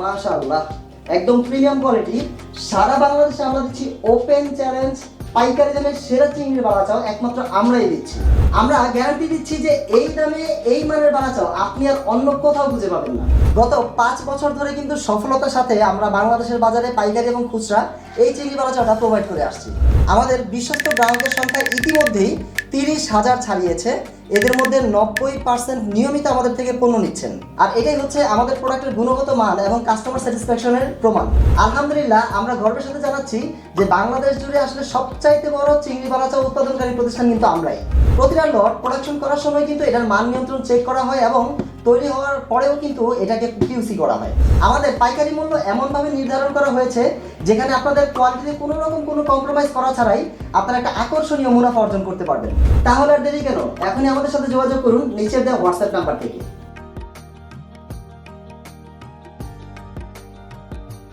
মাশাআল্লাহ। একদম premium quality সারা বাংলাদেশে আমরা দিচ্ছি ওপেন চ্যালেঞ্জ পাইকারি দামে সেরা চিংড়ির বাড়া চাও, একমাত্র আমরাই দিচ্ছি। আমরা গ্যারান্টি দিচ্ছি যে এই দামে, এই মানের বাড়া চাও, আপনি আর অন্য কোথাও খুঁজে পাবেন না। গত পাঁচ বছর ধরে কিন্তু সফলতার সাথে আমরা বাংলাদেশের বাজারে পাইকারি এবং খুচরা এই চিংড়ি বাড়া চাওটা প্রোভাইড করে আসছি। আমাদের বিশ্বস্ত গ্রাহকের সংখ্যা ইতিমধ্যেই তিরিশ হাজার ছাড়িয়েছে। এদের মধ্যে নব্বই পার্সেন্ট নিয়মিত আমাদের থেকে পণ্য নিচ্ছেন। আর এটাই হচ্ছে আমাদের প্রোডাক্টের গুণগত মান এবং কাস্টমার স্যাটিসফ্যাকশনের প্রমাণ। আলহামদুলিল্লাহ, আমরা গর্বের সাথে জানাচ্ছি যে বাংলাদেশ জুড়ে আসলে সবচাইতে বড় চিংড়ি বারাচা উৎপাদনকারী প্রতিষ্ঠান কিন্তু আমরাই। প্রতিটা লট প্রোডাকশন করার সময় কিন্তু এটার মান নিয়ন্ত্রণ চেক করা হয় এবং তৈরি হওয়ার পরেও কিন্তু এটাকে কিউসি করা হয়। আমাদের পাইকারি মূল্য এমনভাবে নির্ধারণ করা হয়েছে, যেখানে আপনাদের কোয়ালিটিতে কোনো রকম কোনো কম্প্রোমাইজ করা ছাড়াই আপনারা একটা আকর্ষণীয় মুনাফা অর্জন করতে পারবেন। তাহলে আর দেরি কেন? এখনই আমাদের সাথে যোগাযোগ করুন নিচের দেওয়া হোয়াটসঅ্যাপ নাম্বার থেকে।